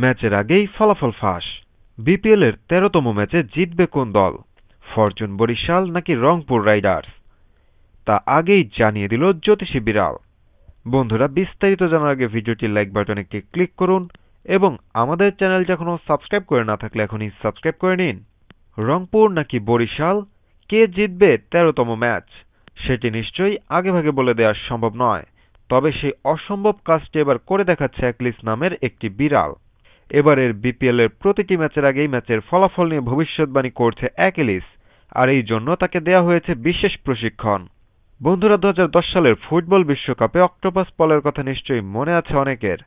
ম্যাচের আগেই ফলাফল ফাঁস। বিপিএলের তেরোতম ম্যাচে জিতবে কোন দল? ফরচুন বরিশাল নাকি রংপুর রাইডার্স? তা আগেই জানিয়ে দিল জ্যোতিষী বিড়াল। বন্ধুরা, বিস্তারিত জানার আগে ভিডিওটি লাইক বাটনে ক্লিক করুন এবং আমাদের চ্যানেলটি এখনও সাবস্ক্রাইব করে না থাকলে এখনই সাবস্ক্রাইব করে নিন। রংপুর নাকি বরিশাল? কে জিতবে তেরোতম ম্যাচ? সেটি নিশ্চয়ই আগেভাগে বলে দেওয়া সম্ভব নয়। তবে সেই অসম্ভব কাজটি এবার করে দেখাচ্ছে অ্যাকলিস নামের একটি বিড়াল। এবারের বিপিএল এর প্রতিটি ম্যাচের আগেই ম্যাচের ফলাফল নিয়ে ভবিষ্যৎবাণী করছে অ্যাকিলিস আর এই জন্য তাকে দেয়া হয়েছে বিশেষ প্রশিক্ষণ। বন্ধুরা দু হাজার দশ সালের ফুটবল বিশ্বকাপে অক্টোপাস পলের কথা নিশ্চয়ই মনে আছে অনেকের।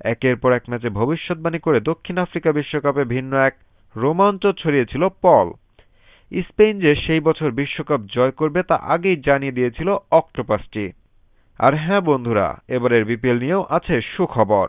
একের পর এক ম্যাচে ভবিষ্যৎবাণী করে দক্ষিণ আফ্রিকা বিশ্বকাপে ভিন্ন এক রোমাঞ্চ ছড়িয়েছিল পল। স্পেন যে সেই বছর বিশ্বকাপ জয় করবে তা আগেই জানিয়ে দিয়েছিল অক্টোপাসটি। আর হ্যাঁ বন্ধুরা, এবারের বিপিএল নিয়েও আছে সুখবর।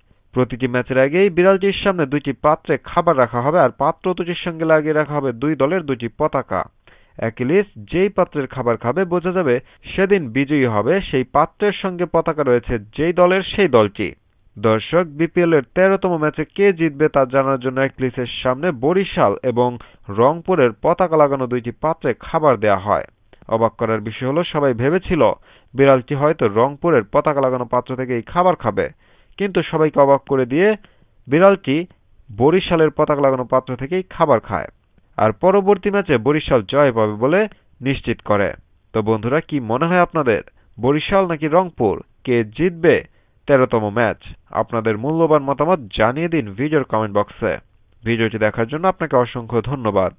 প্রতিটি ম্যাচের আগেই বিড়ালটির সামনে দুইটি পাত্রে খাবার রাখা হবে আর পাত্র দুটির সঙ্গে লাগিয়ে রাখা হবে দুই দলের দুটি পতাকা। অ্যাকিলিস যেই পাত্রের খাবার খাবে, বোঝা যাবে সেদিন বিজয়ী হবে। সেই পাত্রের সঙ্গে পতাকা রয়েছে যেই দলের সেই দলটি। দর্শক বিপিএল এর তেরোতম ম্যাচে কে জিতবে তা জানার জন্য অ্যাকিলিসের সামনে বরিশাল এবং রংপুরের পতাকা লাগানো দুইটি পাত্রে খাবার দেয়া হয়। অবাক করার বিষয় হলো, সবাই ভেবেছিল বিড়ালটি হয়তো রংপুরের পতাকা লাগানো পাত্র থেকেই খাবার খাবে। কিন্তু সবাইকে অবাক করে দিয়ে বিড়ালটি বরিশালের পতাকা লাগানো পাত্র থেকেই খাবার খায় আর পরবর্তী ম্যাচে বরিশাল জয় পাবে বলে নিশ্চিত করে। তো বন্ধুরা, কি মনে হয় আপনাদের? বরিশাল নাকি রংপুর? কে জিতবে? তেরোতম ম্যাচ। আপনাদের মূল্যবান মতামত জানিয়ে দিন ভিডিওর কমেন্ট বক্সে। ভিডিওটি দেখার জন্য আপনাকে অসংখ্য ধন্যবাদ।